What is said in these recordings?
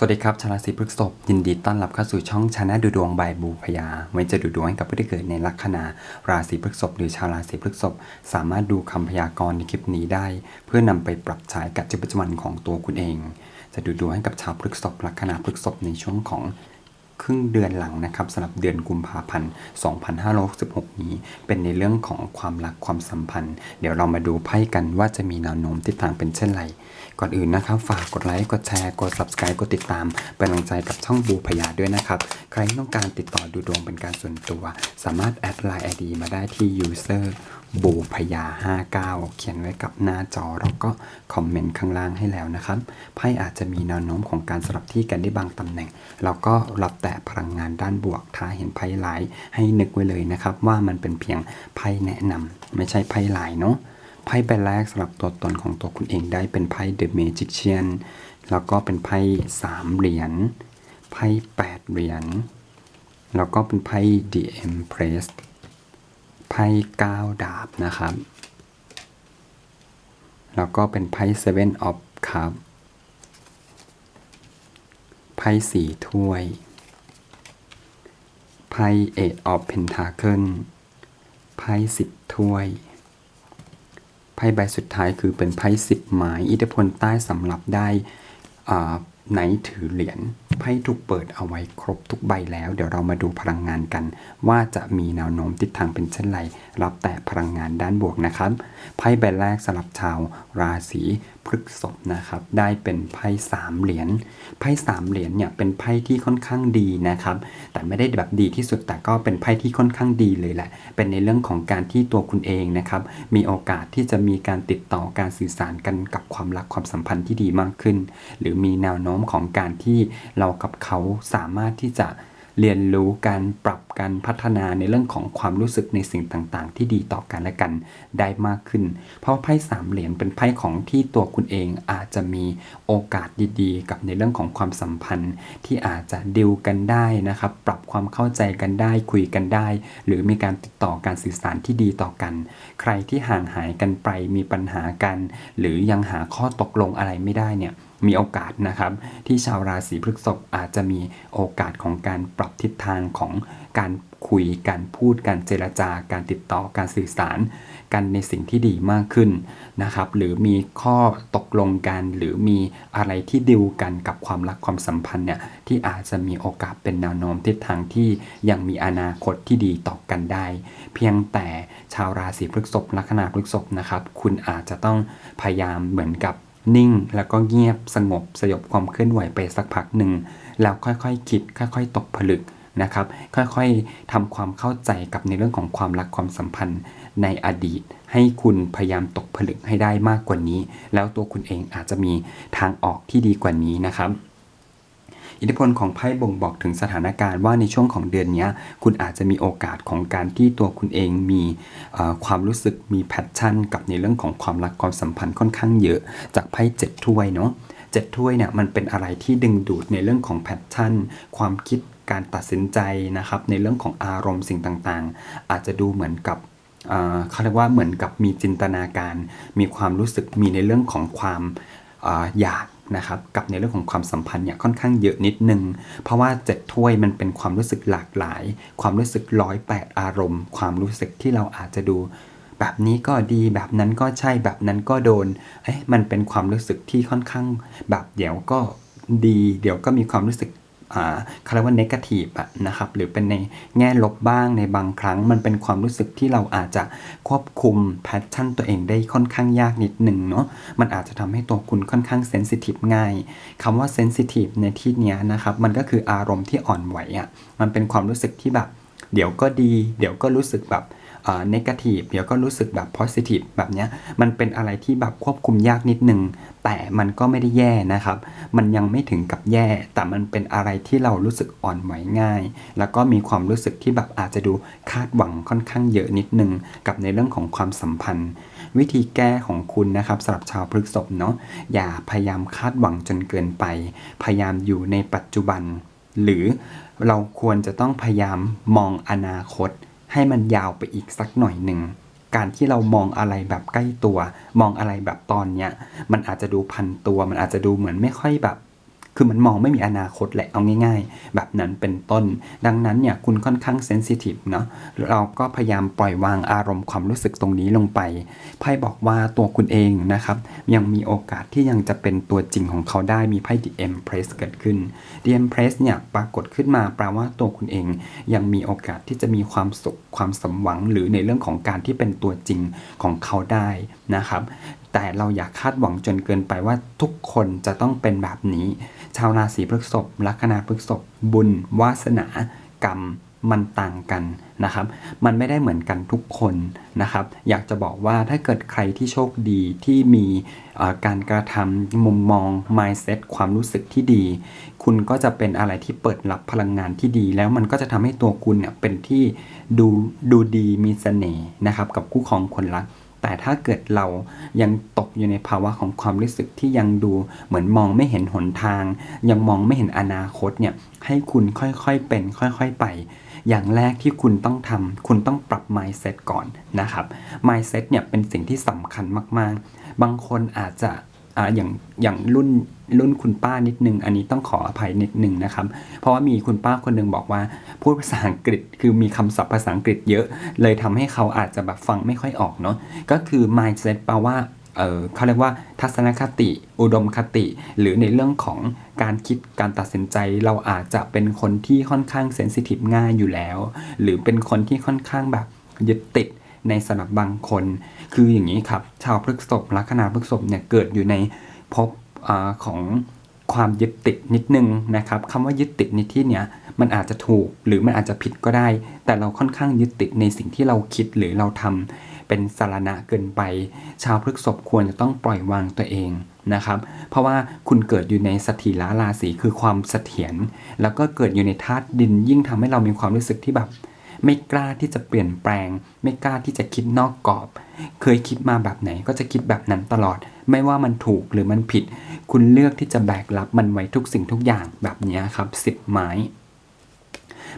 สวัสดีครับชาวราศีพฤษภยินดีต้อนรับเข้าสู่ช่องชาแนลดูดวงบายบูพยาไว้จะดูดวงให้กับผู้ที่เกิดในลัคนาราศีพฤษภหรือชาวราศีพฤษภสามารถดูคำพยากรณ์ในคลิปนี้ได้ เพื่อนำไปปรับใช้กับชีวิตประจำวันของตัวคุณเอง จะดูดวงให้กับชาวพฤษภลัคนาพฤษภในช่วงของครึ่งเดือนหลังนะครับสำหรับเดือนกุมภาพันธ์ 2566 นี้ เป็นในเรื่องของความรักความสัมพันธ์ เดี๋ยวเรามาดูไพ่กันว่าจะมีแนวโน้มทิศทางเป็นเช่นไร ก่อนอื่นนะครับ ฝากกดไลค์กดแชร์กด subscribe กดติดตาม เป็นกำลังใจกับช่องบูพยาด้วยนะครับ ใครต้องการติดต่อดูดวงเป็นการส่วนตัว สามารถแอดไลน์ ID มาได้ที่ user บูพยา 59 เขียนไว้กับหน้าจอแล้วก็คอมเมนต์ข้างล่างให้แล้วนะครับไพ่อาจจะมีแนวโน้มของการสลับที่กันได้บางตำแหน่ง แล้วก็รับแต่พลังงานด้านบวก ถ้าเห็นไพ่หลายให้นึกไว้เลยนะครับ ว่ามันเป็นเพียงไพ่แนะนำไม่ใช่ไพ่หลายเนาะ ไพ่ใบแรกสำหรับตัวตนของตัวคุณเองได้เป็นไพ่ The Magician แล้วก็เป็นไพ่สามเหรียญ ไพ่แปดเหรียญ แล้วก็เป็นไพ่ The Empress ไพ่ก้าดาบนะครับ แล้วก็เป็นไพ่ Seven of Cup ไพ่สี่ถ้วย ไพ่ Eight of Pentacle ไพ่สิบถ้วย ไพ่ใบสุดท้ายคือเป็นไพ่สิบหมาย อิทธิพลใต้สำหรับได้ไหนถือเหรียญไพ่ถูกเปิดเอาไว้ครบทุกใบแล้ว เดี๋ยวเรามาดูพลังงานกัน ว่าจะมีแนวโน้มทิศทางเป็นเช่นไร รับแต่พลังงานด้านบวกนะครับ ไพ่ใบแรกสำหรับชาวราศี พฤษภนะครับ ได้เป็นไพ่สามเหรียญ ไพ่สามเหรียญเนี่ยเป็นไพ่ที่ค่อนข้างดีนะครับ แต่ไม่ได้แบบดีที่สุด แต่ก็เป็นไพ่ที่ค่อนข้างดีเลยแหละ เป็นในเรื่องของการที่ตัวคุณเองนะครับ มีโอกาสที่จะมีการติดต่อการสื่อสารกันกับความรักความสัมพันธ์ที่ดีมากขึ้น หรือมีแนวโน้มของการที่เรากับเขาสามารถที่จะ เรียนรู้การปรับการพัฒนาในเรื่องของความรู้สึกในสิ่งต่างๆ ที่ดีต่อกันและกันได้มากขึ้น เพราะไพ่สามเหรียญเป็นไพ่ของที่ตัวคุณเองอาจจะมีโอกาสดีๆ กับในเรื่องของความสัมพันธ์ ที่อาจจะดิวกันได้นะครับ ปรับความเข้าใจกันได้คุยกันได้ หรือมีการติดต่อการสื่อสารที่ดีต่อกัน ใครที่ห่างหายกันไปมีปัญหากัน หรือยังหาข้อตกลงอะไรไม่ได้เนี่ย มีโอกาสนะครับ ที่ชาวราศีพฤษภอาจจะมีโอกาสของการปรับทิศทางของการคุยการพูดการเจรจาการติดต่อการสื่อสาร กันในสิ่งที่ดีมากขึ้นนะครับ หรือมีข้อตกลงกัน หรือมีอะไรที่ดิวกันกับความรักความสัมพันธ์เนี่ยที่อาจจะมีโอกาสเป็นแนวโน้มทิศทางที่ยังมีอนาคตที่ดีต่อกันได้ เพียงแต่ชาวราศีพฤษภลัคนาพฤษภนะครับ คุณอาจจะต้องพยายามเหมือนกับ นิ่ง แล้วก็เงียบสงบสยบความเคลื่อนไหวไปสักพักหนึ่ง แล้วค่อยๆคคิด ค่อย ๆ ตกผลึกนะครับ ค่อยๆทำความเข้าใจกับในเรื่องของความรักความสัมพันธ์ในอดีต ให้คุณพยายามตกผลึกให้ได้มากกว่านี้ แล้วตัวคุณเองอาจจะมีทางออกที่ดีกว่านี้นะครับ อิทธิพลของไพ่บ่งบอกถึงสถานการณ์ว่าในช่วงของเดือนนี้คุณอาจจะมีโอกาสของการที่ตัวคุณเองมีความรู้สึกมีแพชชั่น กับในเรื่องของความรักความสัมพันธ์ค่อนข้างเยอะ จากไพ่เจ็ดถ้วยเนาะเจ็ดถ้วยเนี่ยมันเป็นอะไรที่ดึงดูดในเรื่องของแพชชั่น ความคิดการตัดสินใจนะครับในเรื่องของอารมณ์สิ่งต่างๆ อาจจะดูเหมือนกับเขาเรียกว่าเหมือนกับมีจินตนาการ มีความรู้สึกมีในเรื่องของความออยาก นะครับกับในเรื่องของความสัมพันธ์เนี่ยค่อนข้างเยอะนิดนึง เพราะว่าเจ็ดถ้วยมันเป็นความรู้สึกหลากหลาย ความรู้สึกร้อยแปดอารมณ์ ความรู้สึกที่เราอาจจะดู แบบนี้ก็ดีแบบนั้นก็ใช่แบบนั้นก็โดนเอ๊ะมันเป็นความรู้สึกที่ค่อนข้างแบบเดี๋ยวก็ดี เดี๋ยวก็มีความรู้สึก เขาเรียกว่า negative อะนะครับหรือเป็นในแง่ลบบ้างในบางครั้ง มันเป็นความรู้สึกที่เราอาจจะควบคุมแพชชั่นตัวเองได้ค่อนข้างยากนิดหนึ่งเนาะมันอาจจะทำให้ตัวคุณค่อนข้างเซนซิทีฟง่ายคำว่าเซนซิทีฟในที่นี้นะครับมันก็คืออารมณ์ที่อ่อนไหวอะมันเป็นความรู้สึกที่แบบ เดี๋ยวก็ดี เดี๋ยวก็รู้สึกแบบ เอ่อ negative เดี๋ยวก็รู้สึกแบบ positive แบบเนี้ยมันเป็นอะไรที่แบบควบคุมยากนิดนึง แต่มันก็ไม่ได้แย่นะครับ มันยังไม่ถึงกับแย่ แต่มันเป็นอะไรที่เรารู้สึกอ่อนไหวง่าย แล้วก็มีความรู้สึกที่แบบอาจจะดูคาดหวังค่อนข้างเยอะนิดนึง กับในเรื่องของความสัมพันธ์ วิธีแก้ของคุณนะครับสำหรับชาวพฤษภเนาะอย่าพยายามคาดหวังจนเกินไป พยายามอยู่ในปัจจุบัน หรือเราควรจะต้องพยายามมองอนาคต ให้มันยาวไปอีกสักหน่อยหนึ่งการที่เรามองอะไรแบบใกล้ตัว มองอะไรแบบตอนเนี้ยมันอาจจะดูพันตัว มันอาจจะดูเหมือนไม่ค่อยแบบ คือมันมองไม่มีอนาคตแหละเอาง่ายๆ แบบนั้นเป็นต้น ดังนั้นเนี่ยคุณค่อนข้างเซนซิทีฟเนาะเราก็พยายามปล่อยวางอารมณ์ความรู้สึกตรงนี้ลงไปไพ่บอกว่าตัวคุณเองนะครับ ยังมีโอกาสที่ยังจะเป็นตัวจริงของเขาได้มีไพ่ The Empress เกิดขึ้น The Empress เนี่ยปรากฏขึ้นมาแปลว่าตัวคุณเอง ยังมีโอกาสที่จะมีความสุขความสมหวังหรือในเรื่องของการที่เป็นตัวจริงของเขาได้นะครับ แต่เราอยากคาดหวังจนเกินไปว่าทุกคนจะต้องเป็นแบบนี้ ชาวราศีพฤษภลัคนาพฤษภบุญ วาสนากรรมมันต่างกันนะครับ มันไม่ได้เหมือนกันทุกคนนะครับ อยากจะบอกว่าถ้าเกิดใครที่โชคดีที่มีการกระทำมุมมอง mindset ความรู้สึกที่ดี คุณก็จะเป็นอะไรที่เปิดรับพลังงานที่ดี แล้วมันก็จะทำให้ตัวคุณเนี่ยเป็นที่ดูดูดีมีเสน่ห์นะครับ กับคู่ครองคนรัก แต่ถ้าเกิดเรายังตกอยู่ในภาวะของความรู้สึกที่ยังดูเหมือนมองไม่เห็นหนทาง ยังมองไม่เห็นอนาคตเนี่ยให้คุณค่อยๆเป็น ค่อยๆไป อย่างแรกที่คุณต้องทำคุณต้องปรับ mindset ก่อนนะครับ mindset เนี่ยเป็นสิ่งที่สำคัญมากๆ บางคนอาจจะ อ่าอย่างอย่างรุ่นรุ่นคุณป้านิดนึง อันนี้ต้องขออภัยนิดนึงนะครับ เพราะว่ามีคุณป้าคนหนึงบอกว่า พูดภาษาอังกฤษคือมีคำศัพท์ภาษาอังกฤษเยอะ เลยทำให้เขาอาจจะแบบฟังไม่ค่อยออกเนาะก็คือ mindset แปลว่าเออเขาเรียกว่าทัศนคติ อุดมคติ หรือในเรื่องของการคิดการตัดสินใจ เราอาจจะเป็นคนที่ค่อนข้างเซนซิทีฟง่ายอยู่แล้ว หรือเป็นคนที่ค่อนข้างแบบยึดติด ในสำหรับบางคน คืออย่างนี้ครับ ชาวพฤกษภลัคนาพฤกษภเนี่ยเกิดอยู่ในภพอของความยึดติดนิดนึงนะครับคำว่ายึดติดในที่เนี้ยมันอาจจะถูกหรือมันอาจจะผิดก็ได้ แต่เราค่อนข้างยึดติดในสิ่งที่เราคิดหรือเราทำเป็นสารณะเกินไป ชาวพฤกษภควรจะต้องปล่อยวางตัวเองนะครับ เพราะว่าคุณเกิดอยู่ในสถิระราศีคือความเสถียรแล้วก็เกิดอยู่ในธาตุดินยิ่งทำให้เรามีความรู้สึกที่แบบ ไม่กล้าที่จะเปลี่ยนแปลง ไม่กล้าที่จะคิดนอกกรอบ เคยคิดมาแบบไหนก็จะคิดแบบนั้นตลอด ไม่ว่ามันถูกหรือมันผิด คุณเลือกที่จะแบกรับมันไว้ทุกสิ่งทุกอย่างแบบนี้ครับสิบไม้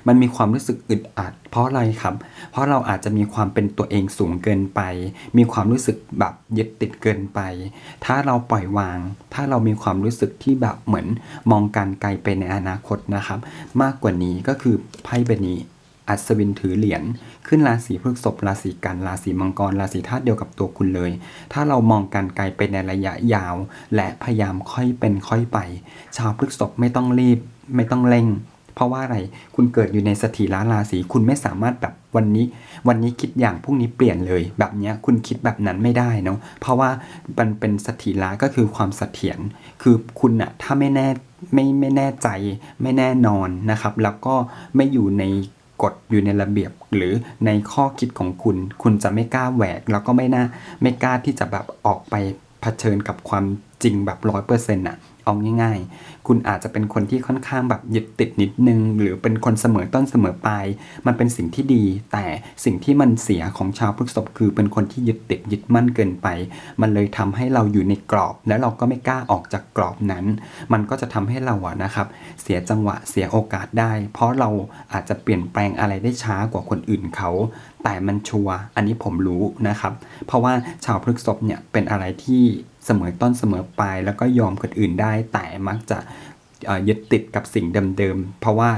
มันมีความรู้สึกอึดอัด เพราะอะไรครับ เพราะเราอาจจะมีความเป็นตัวเองสูงเกินไป มีความรู้สึกแบบยึดติดเกินไป ถ้าเราปล่อยวาง ถ้าเรามีความรู้สึกที่แบบเหมือนมองการไกลไปในอนาคตนะครับ มากกว่านี้ก็คือไพ่ใบนี้ อัศวินถือเหรียญขึ้นราศีพฤษภราศีกันราศีมังกรราศีธาตุเดียวกับตัวคุณเลย ถ้าเรามองการไกลไปในระยะยาว และพยายามค่อยเป็นค่อยไป ชาวพฤษภไม่ต้องรีบ ไม่ต้องเร่ง เพราะว่าอะไรคุณเกิดอยู่ในสถิระราศีคุณไม่สามารถแบบวันนี้ วันนี้คิดอย่างพรุ่งนี้เปลี่ยนเลย แบบเนี้ยคุณคิดแบบนั้นไม่ได้เนาะเพราะว่ามันเป็นสถิระก็คือความเสถียรคือคุณอะถ้าไม่แน่ไม่ไม่แน่ใจไม่แน่นอนนะครับ แล้วก็ไม่อยู่ใน กฎอยู่ในระเบียบหรือในข้อคิดของคุณ คุณจะไม่กล้าแหวก แล้วก็ไม่น่าไม่กล้าที่จะแบบออกไปเผชิญกับความจริงแบบร้อยเปอร์เซ็นต์อะ เอาง่าย ๆ คุณอาจจะเป็นคนที่ค่อนข้างแบบยึดติดนิดนึง หรือเป็นคนเสมอต้นเสมอปลาย มันเป็นสิ่งที่ดี แต่สิ่งที่มันเสียของชาวพฤกษภคือเป็นคนที่ยึดติดยึดมั่นเกินไป มันเลยทำให้เราอยู่ในกรอบ แล้วเราก็ไม่กล้าออกจากกรอบนั้น มันก็จะทำให้เราอะนะครับ เสียจังหวะเสียโอกาสได้ เพราะเราอาจจะเปลี่ยนแปลงอะไรได้ช้ากว่าคนอื่นเขาแต่มันชัวร์อันนี้ผมรู้นะครับ เพราะว่าชาวพฤกษภเนี่ยเป็นอะไรที่ เสมอต้นเสมอปลายแล้วก็ยอมคนอื่นได้ แต่มักจะยึดติดกับสิ่งเดิมๆ เพราะว่า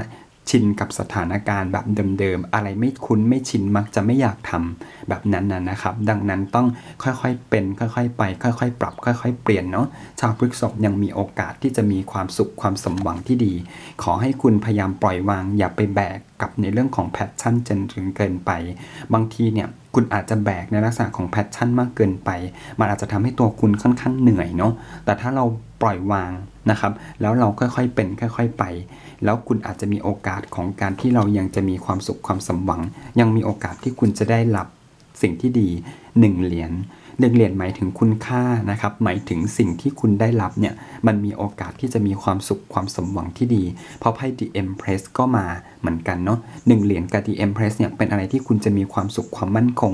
ชินกับสถานการณ์แบบเดิมๆ อะไรไม่คุ้นไม่ชินมักจะไม่อยากทำแบบนั้นนะนะครับ ดังนั้นต้องค่อยๆ เป็น ค่อยๆ ไป ค่อยๆ ปรับ ค่อย ๆ เปลี่ยนเนาะ ชาวพฤษภยังมีโอกาสที่จะมีความสุขความสมหวังที่ดี ขอให้คุณพยายามปล่อยวางอย่าไปแบกกับในเรื่องของแพชชั่นจนถึงเกินไป บางทีเนี่ยคุณอาจจะแบกในลักษณะของแพชชั่นมากเกินไป มันอาจจะทำให้ตัวคุณค่อนข้างเหนื่อยเนาะแต่ถ้าเราปล่อยวางนะครับ แล้วเราค่อยๆเป็นค่อย ๆไป แล้วคุณอาจจะมีโอกาสของการที่เรายังจะมีความสุขความสมหวัง ยังมีโอกาสที่คุณจะได้รับสิ่งที่ดีหนึ่งเหรียญ หนึ่งเหรียญหมายถึงคุณค่านะครับ หมายถึงสิ่งที่คุณได้รับเนี่ยมันมีโอกาสที่จะมีความสุขความสมหวังที่ดี เพราะไพ่ The Empress ก็มาเหมือนกันเนาะหนึ่งเหรียญกับ The Empress เนี่ยเป็นอะไรที่คุณจะมีความสุขความมั่นคง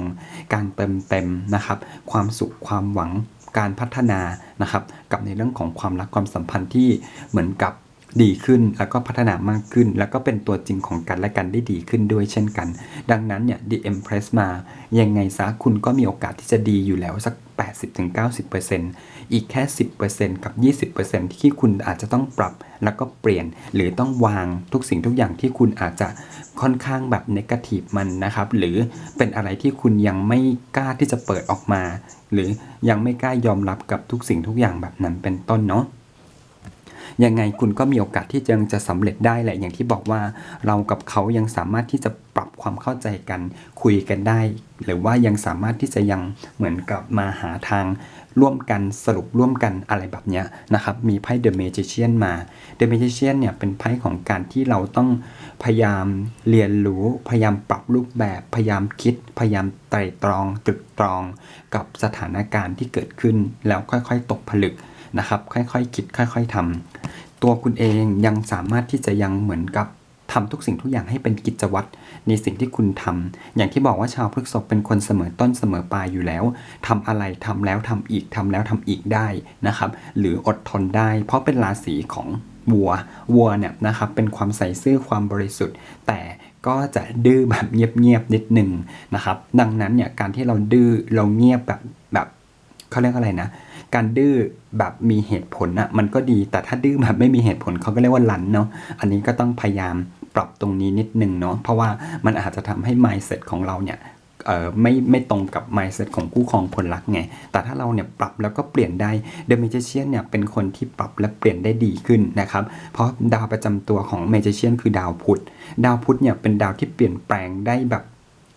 การเติมเต็มนะครับ ความสุขความหวังการพัฒนานะครับ กับในเรื่องของความรักความสัมพันธ์ที่เหมือนกับ ดีขึ้นแล้วก็พัฒนามากขึ้น แล้วก็เป็นตัวจริงของกันและกันได้ดีขึ้นด้วยเช่นกัน ดังนั้นเนี่ย The Empress มายังไงซะคุณก็มีโอกาสที่จะดีอยู่แล้วสัก 80-90%อีกแค่ 10%กับ 20%ที่คุณอาจจะต้องปรับแล้วก็เปลี่ยนหรือต้องวางทุกสิ่งทุกอย่างที่คุณอาจจะค่อนข้างแบบเนกาทีฟมันนะครับ หรือเป็นอะไรที่คุณยังไม่กล้าที่จะเปิดออกมา หรือยังไม่กล้ายอมรับกับทุกสิ่งทุกอย่างแบบนั้นเป็นต้นเนาะ ยังไงคุณก็มีโอกาสที่จะยังจะสำเร็จได้แหละอย่างที่บอกว่าเรากับเขายังสามารถที่จะปรับความเข้าใจกันคุยกันได้ หรือว่ายังสามารถที่จะยังเหมือนกับมาหาทางร่วมกันสรุปร่วมกันอะไรแบบเนี้ยนะครับ มีไพ่ The Magician มา The Magician เนี่ยเป็นไพ่ของการที่เราต้องพยายามเรียนรู้ พยายามปรับรูปแบบ พยายามคิด พยายามไตรตรองตรึกตรอง กับสถานการณ์ที่เกิดขึ้นแล้วค่อยๆ ตกผลึก นะครับ ค่อยๆคิดค่อย ๆทำตัวคุณเองยังสามารถที่จะยังเหมือนกับทำทุกสิ่งทุกอย่างให้เป็นกิจวัตรในสิ่งที่คุณทำอย่างที่บอกว่าชาวพฤกษภเป็นคนเสมอต้นเสมอปลายอยู่แล้วทำอะไรทำแล้วทำอีกทำแล้วทำอีกได้นะครับ หรืออดทนได้ เพราะเป็นราศีของวัว วัวเนี่ยนะครับเป็นความใส่ซื่อความบริสุทธิ์ แต่ก็จะดื้อแบบเงียบๆนิดหนึ่งนะครับ ดังนั้นเนี่ยการที่เราดื้อเราเงียบแบบแบบเขาเรียกอะไรนะ การดื้อแบบมีเหตุผลอะมันก็ดีแต่ถ้าดื้อแบบไม่มีเหตุผลเขาก็เรียกว่าลันเนาะอันนี้ก็ต้องพยายามปรับตรงนี้นิดนึงเนาะเพราะว่ามันอาจจะทำให้ mindset ของเราเนี่ยเออไม่ไม่ตรงกับ mindset ของคู่ครองผลลักไง แต่ถ้าเราเนี่ยปรับแล้วก็เปลี่ยนได้ The Magician เนี่ยเป็นคนที่ปรับและเปลี่ยนได้ดีขึ้นนะครับ เพราะดาวประจำตัวของ Magician คือดาวพุธ ดาวพุธเนี่ยเป็นดาวที่เปลี่ยนแปลงได้แบบ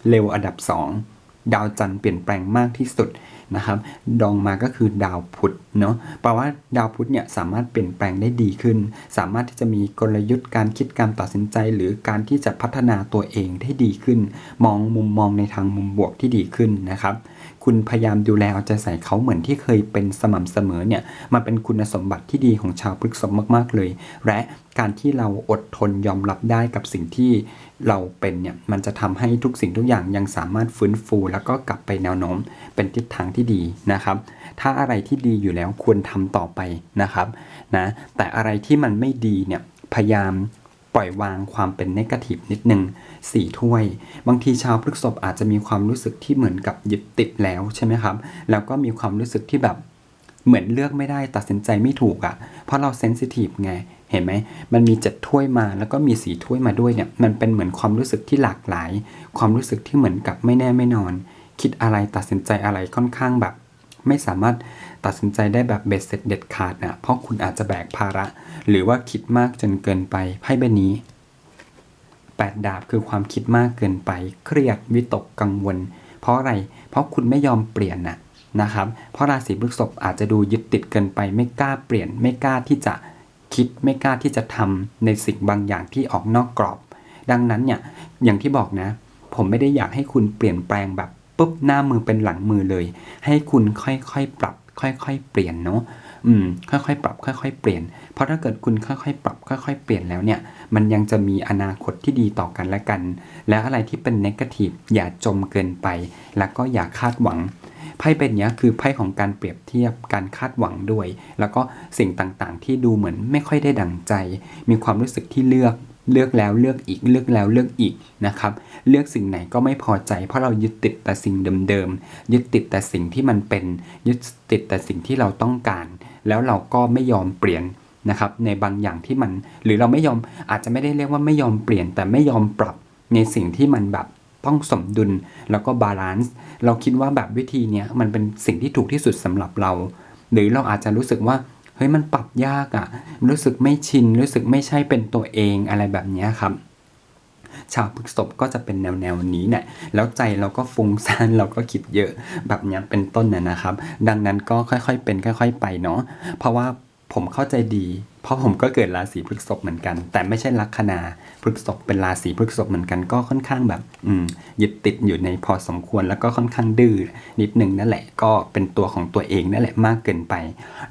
เร็วอันดับ 2 ดาวจันทร์เปลี่ยนแปลงมากที่สุด นะครับ ดองมาก็คือดาวพุธเนาะแปลว่าดาวพุธเนี่ยสามารถเปลี่ยนแปลงได้ดีขึ้น สามารถที่จะมีกลยุทธ์การคิดการตัดสินใจ หรือการที่จะพัฒนาตัวเองได้ดีขึ้น มองมุมมองในทางมุมบวกที่ดีขึ้นนะครับ คุณพยายามดูแลเอาใจใส่เขาเหมือนที่เคยเป็นสม่ำเสมอเนี่ยมันเป็นคุณสมบัติที่ดีของชาวพฤกษภมาก ๆ เลย และการที่เราอดทนยอมรับได้กับสิ่งที่เราเป็นเนี่ยมันจะทำให้ทุกสิ่งทุกอย่างยังสามารถฟื้นฟู แล้วก็กลับไปแนวโน้มเป็นทิศทางที่ดีนะครับ ถ้าอะไรที่ดีอยู่แล้วควรทำต่อไปนะครับนะแต่อะไรที่มันไม่ดีเนี่ยพยายาม ปล่อยวางความเป็นนกาทีฟนิดนึงสี่ถ้วย บางทีชาวพฤกษภอาจจะมีความรู้สึกที่เหมือนกับยึดติดแล้วใช่ไหมครับ แล้วก็มีความรู้สึกที่แบบเหมือนเลือกไม่ได้ตัดสินใจไม่ถูกอะ่ะ เพราะเราเซนซิทีฟไง เห็นไหม มันมีเจ็ดถ้วยมาแล้วก็มีสีถ้วยมาด้วยเนี่ย มันเป็นเหมือนความรู้สึกที่หลากหลาย ความรู้สึกที่เหมือนกับไม่แน่ไม่นอน คิดอะไรตัดสินใจอะไรค่อนข้างแบบ ไม่สามารถตัดสินใจได้แบบเบ็ดเสร็จเด็ดขาดนะเพราะคุณอาจจะแบกภาระ หรือว่าคิดมากจนเกินไปไพ่ใบนี้แปดดาบคือความคิดมากเกินไป เครียดวิตกกังวล เพราะอะไร เพราะคุณไม่ยอมเปลี่ยนนะนะครับ เพราะราศีพฤษภอาจจะดูยึดติดเกินไป ไม่กล้าเปลี่ยน ไม่กล้าที่จะคิดไม่กล้าที่จะทำในสิ่งบางอย่างที่ออกนอกกรอบ ดังนั้นเนี่ยอย่างที่บอกนะ ผมไม่ได้อยากให้คุณเปลี่ยนแปลงแบบ ปุ๊บหน้ามือเป็นหลังมือเลย ให้คุณค่อยๆปรับ ค่อยๆเปลี่ยนเนาะอืมค่อยๆปรับ ค่อยๆเปลี่ยน เพราะถ้าเกิดคุณค่อยๆปรับ ค่อยๆเปลี่ยนแล้วเนี่ย มันยังจะมีอนาคตที่ดีต่อกันและกัน แล้วอะไรที่เป็นนกาทีฟอย่าจมเกินไป แล้วก็อย่าคาดหวังไพ่เป็นเนี้ยคือไพ่ของการเปรียบเทียบการคาดหวังด้วย แล้วก็สิ่งต่างๆ ที่ดูเหมือนไม่ค่อยได้ดังใจ มีความรู้สึกที่เลือก เลือกแล้วเลือกอีกเลือกแล้วเลือกอีกนะครับเลือกสิ่งไหนก็ไม่พอใจ เพราะเรายึดติดแต่สิ่งเดิมๆยึดติดแต่สิ่งที่มันเป็นยึดติดแต่สิ่งที่เราต้องการ แล้วเราก็ไม่ยอมเปลี่ยนนะครับในบางอย่างที่มัน หรือเราไม่ยอมอาจจะไม่ได้เรียกว่าไม่ยอมเปลี่ยน แต่ไม่ยอมปรับในสิ่งที่มันแบบต้องสมดุลแล้วก็บาลานซ์เราคิดว่าแบบวิธีเนี้ยมันเป็นสิ่งที่ถูกที่สุดสำหรับเรา หรือเราอาจจะรู้สึกว่า ฮ้ยมันปรับยากอะ่ะรู้สึกไม่ชิน รู้สึกไม่ใช่เป็นตัวเองอะไรแบบนี้ครับชาวพฤกษบก็จะเป็นแนวแนวๆนี้เนี่ยแล้วใจเราก็ฟุ้งซ่านเราก็คิดเยอะแบบนี้เป็นต้นน่ยนะครับ ดังนั้นก็ค่อยๆเป็นค่อย ๆ ไปเนาะเพราะว่าผมเข้าใจดี เพราะผมก็เกิดราศีพฤษภเหมือนกัน แต่ไม่ใช่ลัคนาพฤษภเป็นราศีพฤษภเหมือนกันก็ค่อนข้างแบบ อืมยึดติดอยู่ในพอสมควรแล้วก็ค่อนข้างดื้อนิดนึงนั่นแหละ ก็เป็นตัวของตัวเองนั่นแหละมากเกินไป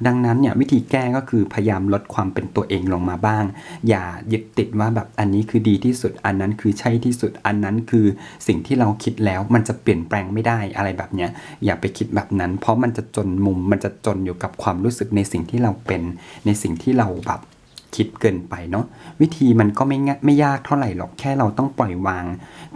ดังนั้นเนี่ยวิธีแก้ก็คือพยายามลดความเป็นตัวเองลงมาบ้าง อย่ายึดติดว่าแบบอันนี้คือดีที่สุด อันนั้นคือใช่ที่สุดอันนั้นคือสิ่งที่เราคิดแล้วมันจะเปลี่ยนแปลงไม่ได้อะไรแบบเนี้ยอย่าไปคิดแบบนั้น เพราะมันจะจนมุมมันจะจนอยู่กับความรู้สึกในสิ่งที่เราเป็นในสิ่งที่เราแบบคิดเกินไปเนาะวิธีมันก็ไม่ง่ายไม่ยากเท่าไหร่หรอกแค่เราต้องปล่อยวาง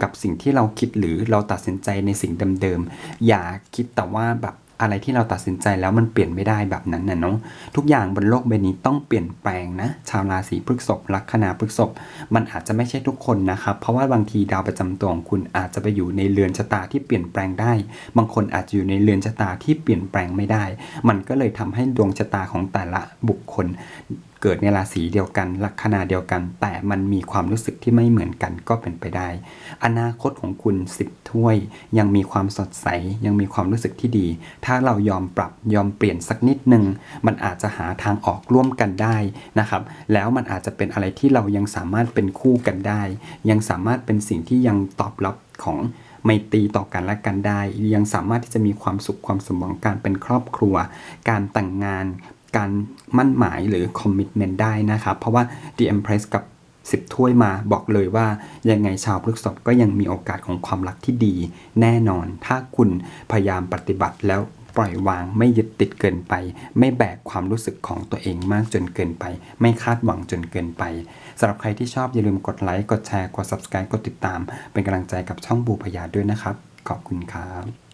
กับสิ่งที่เราคิดหรือเราตัดสินใจในสิ่งเดิมๆอย่าคิดแต่ว่าแบบอะไรที่เราตัดสินใจแล้วมันเปลี่ยนไม่ได้แบบนั้นนะเนาะทุกอย่างบนโลกใบนี้ต้องเปลี่ยนแปลงนะชาวราศีพฤษภลัคนาพฤษภมันอาจจะไม่ใช่ทุกคนนะครับ เพราะว่าบางทีดาวประจำตัวของคุณอาจจะไปอยู่ในเรือนชะตาที่เปลี่ยนแปลงได้ บางคนอาจจะอยู่ในเรือนชะตาที่เปลี่ยนแปลงไม่ได้ มันก็เลยทำให้ดวงชะตาของแต่ละบุคคลเกิดในราศีเดียวกันลัคนาเดียวกัน แต่มันมีความรู้สึกที่ไม่เหมือนกันก็เป็นไปได้ อนาคตของคุณ10ถ้วย ยังมีความสดใส ยังมีความรู้สึกที่ดี ถ้าเรายอมปรับยอมเปลี่ยนสักนิดหนึ่งมันอาจจะหาทางออกร่วมกันได้นะครับ แล้วมันอาจจะเป็นอะไรที่เรายังสามารถเป็นคู่กันได้ ยังสามารถเป็นสิ่งที่ยังตอบรับของไมตรีต่อกันและกันได้ ยังสามารถที่จะมีความสุขความสมหวังการเป็นครอบครัว การแต่งงาน การมั่นหมายหรือคอมมิ t เมนต์ได้นะครับ เพราะว่า The Empress กับ10ถ้วยมาบอกเลยว่ายังไงชาวพฤษภก็ยังมีโอกาสของความรักที่ดี แน่นอน ถ้าคุณพยายามปฏิบัติแล้วปล่อยวางไม่ยึดติดเกินไป ไม่แบกความรู้สึกของตัวเองมากจนเกินไป ไม่คาดหวังจนเกินไปสำหรับใครที่ชอบอย่าลืมกดไลค์กดแชร์กด subscribe กดติดตาม เป็นกำลังใจกับช่องบูพยาด้วยนะครับ ขอบคุณครับ